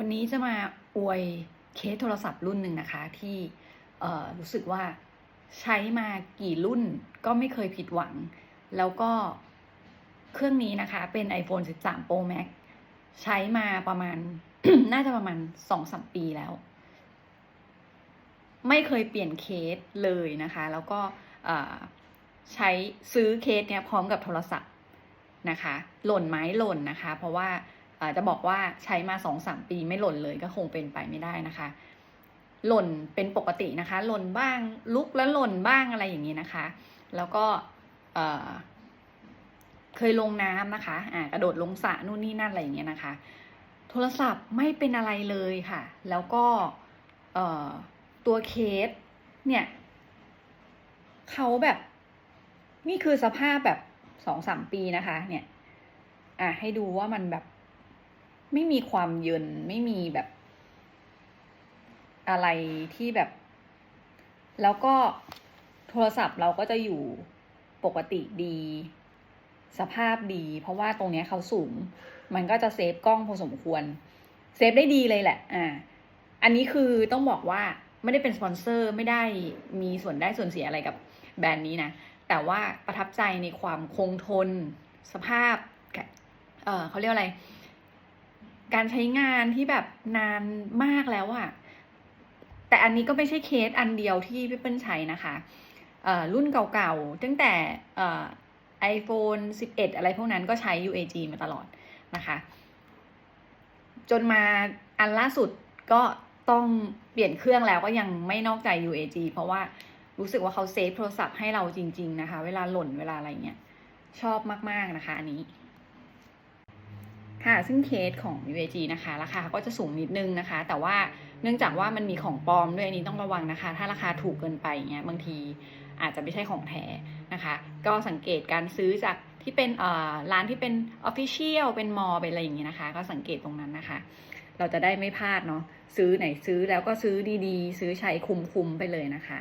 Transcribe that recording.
วันนี้จะมาอวยเคสโทรศัพท์รุ่นหนึ่งนะคะ ที่รู้สึกว่าใช้มากี่รุ่นก็ไม่เคยผิดหวัง แล้วก็เครื่องนี้นะคะ เป็น iPhone 13 Pro Max ใช้มาประมาณ น่าจะประมาณ2-3ปีแล้ว ไม่เคยเปลี่ยนเคสเลยนะคะ แล้วก็ใช้ซื้อเคสเนี้ยพร้อมกับโทรศัพท์นะคะ หล่นไหมหล่นนะคะ เพราะว่า อ่อจะบอกว่าใช้มาสองสามปีไม่หล่นเลยก็คงเป็นไปไม่ได้นะคะ หล่นเป็นปกตินะคะ หล่นบ้างลุกแล้วหล่นบ้างอะไรอย่างนี้นะคะ แล้วก็เเคยลงน้ำนะคะอ่ากระโดดลงสระนู่นนี่นั่นอะไรอย่างเงี้ยนะคะ โทรศัพท์ไม่เป็นอะไรเลยค่ะ แล้วก็เตัวเคสเนี่ยเขาแบบ นี่คือสภาพแบบสองสามปีนะคะ เนี่ย อะให้ดูว่ามันแบบ ไม่มีความเยินไม่มีแบบ อะไรที่แบบ แล้วก็โทรศัพท์เราก็จะอยู่ปกติดี สภาพดี เพราะว่าตรงเนี้ยเขาสูง มันก็จะเซฟกล้องพอสมควร เซฟได้ดีเลยแหละ อ่า อันนี้คือต้องบอกว่าไม่ได้เป็นสปอนเซอร์ไม่ได้มีส่วนได้ส่วนเสียอะไรกับแบรนด์นี้นะ แต่ว่าประทับใจในความคงทน สภาพ เออเขาเรียกอะไร การใช้งานที่แบบนานมากแล้วอะแต่อันนี้ก็ไม่ใช่เคสอันเดียวที่พี่เปิ้ลใช้นะคะอ่อรุ่นเก่าๆ ตั้งแต่เอ่อ iPhone 11 อะไรพวกนั้นก็ใช้ UAG มาตลอดนะคะ จนมาอันล่าสุดก็ต้องเปลี่ยนเครื่องแล้วก็ยังไม่นอกใจ UAG เพราะว่ารู้สึกว่าเขาเซฟโทรศัพท์ให้เราจริง ๆ นะคะ เวลาหล่นเวลาอะไรเงี้ย ชอบมาก ๆ นะคะ อันนี้ ค่ะ ซึ่งเคสของ UAG นะคะ ราคาก็จะสูงนิดนึงนะคะ แต่ว่าเนื่องจากว่ามันมีของปลอมด้วยอันนี้ต้องระวังนะคะ ถ้าราคาถูกเกินไปเงี้ยบางทีอาจจะไม่ใช่ของแท้นะคะ ก็สังเกตการซื้อจากที่เป็นร้านที่เป็น Official เป็นมอเป็นอะไรอย่างเงี้ยนะคะ ก็สังเกตตรงนั้นนะคะ เราจะได้ไม่พลาดเนาะซื้อไหนซื้อแล้วก็ซื้อดีๆ ซื้อใช้คุ้มๆไปเลยนะคะ